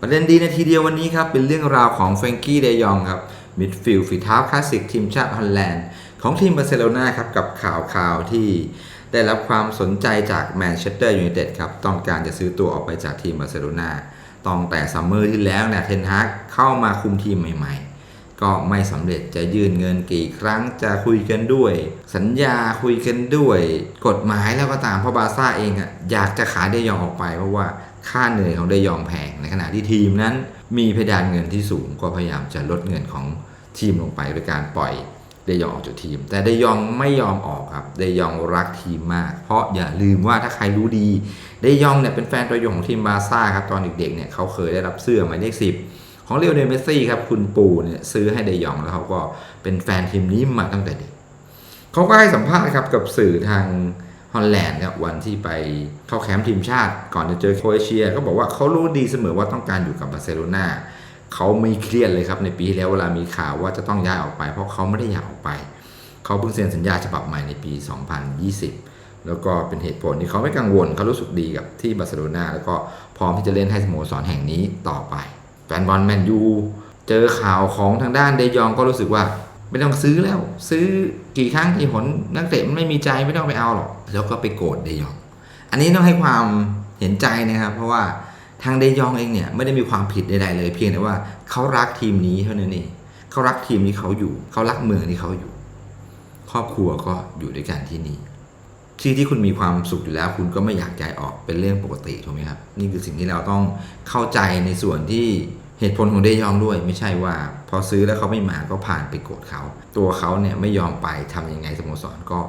ประเด็นดีในทีเดียววันนี้ครับ เป็นเรื่องราวของแฟรงกี้เดยองครับมิดฟิลด์ฝีเท้าคลาสสิกทีมชาติฮอลแลนด์ของทีมบาร์เซโลนาครับกับข่าวข่าวที่ได้รับความสนใจจากแมนเชสเตอร์ยูไนเต็ดครับต้องการจะซื้อตัวออกไปจากทีมบาร์เซโลนาตั้งแต่ซัมเมอร์ที่แล้วเนี่ยเทนฮากเข้ามาคุมทีมใหม่ๆ ก็ไม่สำเร็จจะยื่นเงินกี่ครั้งจะคุยกันด้วย สัญญาคุยกันด้วย กฎหมายแล้วก็ตามเพราะบาซ่าเองอะอยากจะขายเดยองออกไปเพราะว่า ค่าเหนื่อยของเดยองแพง ในขณะที่ทีมนั้นมีเพดานเงินที่สูงก็พยายามจะลดเงินของทีมลงไปโดยการปล่อยเดยองออกจากทีม แต่เดยองไม่ยอมออกครับเดยองรักทีมมาก เพราะอย่าลืมว่าถ้าใครรู้ดีเดยองเนี่ยเป็นแฟนตัวยงของทีมบาซ่าครับตอนเด็กๆเนี่ยเขาเคยได้รับเสื้อหมายเลขสิบของเรียวเนลเมซี่ครับคุณปู่เนี่ยซื้อให้เดยองแล้วเขาก็เป็นแฟนทีมนี้มาตั้งแต่เด็กเขาก็ให้สัมภาษณ์ครับกับสื่อทาง ฮอลแลนด์ครับวันที่ไปเข้าแคมป์ทีมชาติ ก่อนจะเจอโคเอเชีย ก็บอกว่าเขารู้ดีเสมอว่าต้องการอยู่กับบาร์เซโลนาเขาไม่เครียดเลยครับในปีที่แล้วเวลามีข่าวว่าจะต้องย้ายออกไป เพราะเขาไม่ได้อยากออกไป เขาเพิ่งเซ็นสัญญาฉบับใหม่ในปี 2020 แล้วก็เป็นเหตุผลที่เขาไม่กังวลเขารู้สึกดีกับที่บาร์เซโลนาแล้วก็พร้อมที่จะเล่นให้สโมสรแห่งนี้ต่อไปแฟนบอลแมนยูเจอข่าวของทางด้านเดยองก็รู้สึกว่า ไม่ต้องซื้อแล้ว ซื้อกี่ครั้งกี่หนนักเตะมันไม่มีใจไม่ต้องไปเอาหรอก แล้วก็ไปโกรธเดยอง อันนี้ต้องให้ความเห็นใจนะครับ เพราะว่าทางเดยองเองเนี่ยไม่ได้มีความผิดใดๆเลย เพียงแต่ว่าเขารักทีมนี้เท่านั้นเองเขารักทีมที่เขาอยู่ เขารักเมืองที่เขาอยู่ ครอบครัวก็อยู่ด้วยกันที่นี่ที่ที่คุณมีความสุขอยู่แล้ว คุณก็ไม่อยากย้ายออกเป็นเรื่องปกติถูกไหมครับ นี่คือสิ่งที่เราต้องเข้าใจในส่วนที่ เหตุผลของเดยองด้วยไม่ใช่ว่า พอซื้อแล้วเขาไม่มาก็ผ่านไปโกรธเขา ตัวเขาเนี่ยไม่ยอมไปทำยังไงสโมสรก็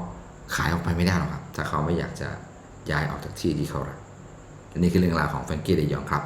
ขายออกไปไม่ได้หรอกครับ ถ้าเขาไม่อยากจะย้ายออกจากที่ที่เขารักอันนี้คือเรื่องราวของแฟรงกี้เดยองครับ